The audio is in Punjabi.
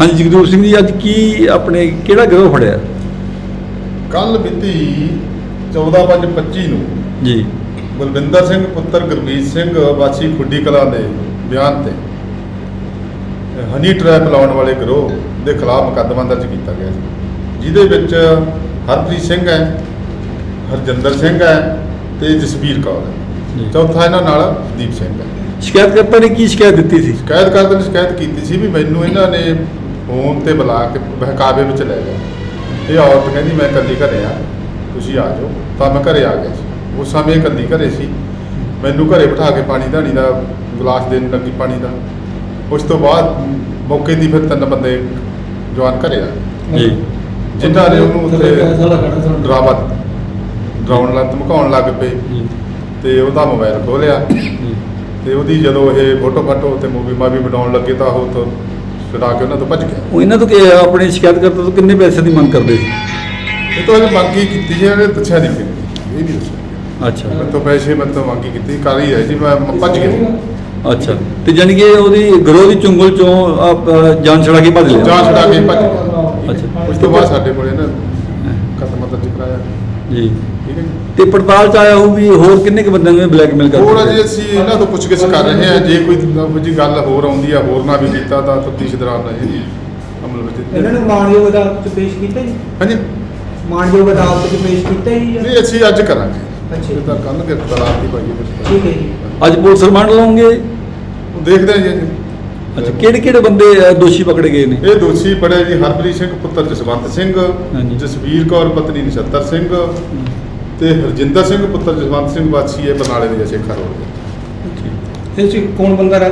ਹਾਂਜੀ ਜਗਦੂਰ ਸਿੰਘ ਜੀ ਅੱਜ ਕੀ ਆਪਣੇ ਕਿਹੜਾ ਗਰੋਹ ਫੜਿਆ? ਕੱਲ ਮਿਤੀ 14/5/25 ਨੂੰ ਜੀ। ਬਲਵਿੰਦਰ ਸਿੰਘ ਪੁੱਤਰ ਗੁਰਮੀਤ ਸਿੰਘ ਵਾਸੀ ਖੁੱਡੀ ਕਲਾਂ ਦੇ ਬਿਆਨ ਤੇ ਹਨੀ ਟ੍ਰੈਪ ਲਾਉਣ ਵਾਲੇ ਗਰੋਹ ਦੇ ਖਿਲਾਫ ਮੁਕੱਦਮਾ ਦਰਜ ਕੀਤਾ ਗਿਆ ਸੀ। ਜਿਹਦੇ ਵਿੱਚ ਹਰਪ੍ਰੀਤ ਸਿੰਘ ਹੈ ਹਰਜਿੰਦਰ ਸਿੰਘ ਹੈ ਤੇ ਜਸਵੀਰ ਕੌਰ। ਹੈ। ਚੌਥਾ ਇਹਨਾਂ ਨਾਲ ਦੀਪ ਸਿੰਘ ਹੈ। ਸ਼ਿਕਾਇਤਕਰਤਾ ਨੇ ਕੀ ਸ਼ਿਕਾਇਤ ਦਿੱਤੀ ਸੀ? ਸ਼ਿਕਾਇਤ ਕਰਦੇ ਨੇ ਸ਼ਿਕਾਇਤ ਕੀਤੀ ਸੀ ਵੀ ਮੈਨੂੰ ਇਹਨਾਂ ਨੇ ਫੋਨ ਤੇ ਬੁਲਾ ਕੇ ਬਹਿਕਾਵੇ ਵਿੱਚ ਲੈ ਗਏ। ਇਹ ਔਰਤ ਕਹਿੰਦੀ ਮੈਂ ਇਕੱਲੀ ਘਰੇ ਆ ਤੁਸੀਂ ਆ ਜਾਓ। ਤਾਂ ਮੈਂ ਘਰੇ ਆ ਗਿਆ ਸੀ। ਉਸ ਸਮੇਂ ਇਕੱਲੀ ਘਰੇ ਸੀ। ਮੈਨੂੰ ਘਰੇ ਬਿਠਾ ਕੇ ਪਾਣੀ ਧਾਣੀ ਦਾ ਗਲਾਸ ਦੇਣ ਲੱਗੀ ਪਾਣੀ ਦਾ। ਉਸ ਤੋਂ ਬਾਅਦ ਮੌਕੇ ਦੀ ਫਿਰ ਤਿੰਨ ਬੰਦੇ ਜਵਾਨ ਘਰੇ ਆ ਜੀ। ਜਿਨ੍ਹਾਂ ਨੇ ਉਹਨੂੰ ਉੱਥੇ ਡਰਾਵਾ ਡਰਾਉਣ ਲੱਗ ਧਮਕਾਉਣ ਲੱਗ ਪਏ। ਜੀ। ਤੇ ਉਹਦਾ ਮੋਬਾਈਲ ਖੋਲਿਆ ਜੀ। ਤੇ ਉਹਦੀ ਜਦੋਂ ਇਹ ਫੋਟੋ ਫਾਟੋ ਤੇ ਮੂਵੀ ਮਾਵੀ ਬਣਾਉਣ ਲੱਗੇ ਤਾਂ ਉਹ ਤੋਂ ਛੁਡਾ ਕੇ ਉਹਨਾਂ ਤੋਂ ਭੱਜ ਗਿਆ ਉਹ ਇਹਨਾਂ ਤੋਂ ਕਿ ਆਪਣੇ ਸ਼ਿਕਾਇਤਕਰਤਾ ਤੋਂ ਕਿੰਨੇ ਪੈਸੇ ਦੀ ਮੰਗ ਕਰਦੇ ਸੀ? ਇਹ ਤੋਂ ਇਹ ਮੰਗੀ ਕੀਤੀ ਸੀ ਇਹਨੇ ਦੱਸਿਆ ਨਹੀਂ ਫਿਰ ਇਹ ਨਹੀਂ ਦੱਸਿਆ। ਅੱਛਾ। ਮੇਰੇ ਤੋਂ ਪੈਸੇ ਮੇਰੇ ਤੋਂ ਮੰਗੀ ਕੀਤੀ ਕਰ ਹੀ ਹੈ ਜੀ ਮੈਂ ਮੈਂ ਭੱਜ ਗਿਆ ਅੱਛਾ। ਤੇ ਜਾਣੀ ਕਿ ਉਹਦੀ ਗਰੋਹ ਦੀ ਚੁੰਗਲ ਚੋਂ ਆਪ, ਅ, ਜਾਨ ਛੜਾ ਕੇ ਭੱਜ ਲਿਆ? ਜਾਂ ਛੁਡਾ ਕੇ ਭੱਜ ਗਿਆ ਅੱਛਾ। ਉਸ ਤੋਂ ਬਾਅਦ ਸਾਡੇ ਕੋਲੇ ਨਾ ਦਰਜ ਕਰਾਇਆ ਜੀ। ਠੀਕ ਹੈ ਜੀ। ਤੇ ਪੜਤਾਲ ਚ ਆਇਆ ਹੋਊ ਵੀ ਹੋਰ ਕਿੰਨੇ ਕੁ ਬੰਦਿਆਂ ਨੂੰ ਬਲੈਕਮੇਲ ਕਰਦੇ ਹੋਰ ਅਜੇ ਅਸੀਂ ਇਹਨਾਂ ਤੋਂ ਪੁੱਛਗਿੱਛ ਕਰ ਰਹੇ ਹਾਂ। ਜੇ ਕੋਈ ਜਿਹੀ ਗੱਲ ਹੋਰ ਆਉਂਦੀ ਆ ਹੋਰ ਨਾ ਵੀ ਕੀਤਾ ਤਾਂ ਤਫਤੀਸ਼ ਦੌਰਾਨ ਰਹੇ ਅਮਲ ਵਿੱਚ ਇਹਨਾਂ ਨੂੰ ਮਾਨਯੋਗ ਅਦਾਲਤ ਚ ਪੇਸ਼ ਕੀਤਾ ਜੀ? ਹਾਂਜੀ। ਮਾਨਯੋਗ ਅਦਾਲਤ ਚ ਪੇਸ਼ ਕੀਤਾ ਜੀ ਜਾਂ- ਨਹੀਂ ਅਸੀਂ ਅੱਜ ਕਰਾਂਗੇ। ਅੱਛਾ ਤਾਂ ਕੱਲ ਗ੍ਰਿਫਤਾਰ ਦੀ ਪਾਈਏ ਠੀਕ ਹੈ ਜੀ। ਅੱਜ ਪੁਲਿਸ ਰਿਮਾਂਡ ਲਾਉਂਗੇ? ਉਹ ਦੇਖਦੇ ਹਾਂ ਜੀ ਅੱਜ। ਅੱਛਾ ਕਿਹੜੇ ਕਿਹੜੇ ਬੰਦੇ ਦੋਸ਼ੀ ਪਕੜੇ ਗਏ ਨੇ? ਇਹ ਦੋਸ਼ੀ ਬੜੇ ਜੀ ਹਰਪ੍ਰੀਤ ਸਿੰਘ ਪੁੱਤਰ ਜਸਵੰਤ ਸਿੰਘ। ਜਸਵੀਰ ਕੌਰ ਪਤਨੀ ਨਛੱਤਰ ਸਿੰਘ ਤੇ ਹਰਜਿੰਦਰ ਸਿੰਘ ਪੁੱਤਰ ਜਸਵੰਤ ਸਿੰਘ ਵਾਸੀ ਹੈ ਬਰਨਾਲੇ ਦੇ ਸ਼ੇਖਰ ਰੋਡ ਦੇ। ਇਹ ਚ ਕੌਣ ਬੰਦਾ ਰਹਿੰਦਾ?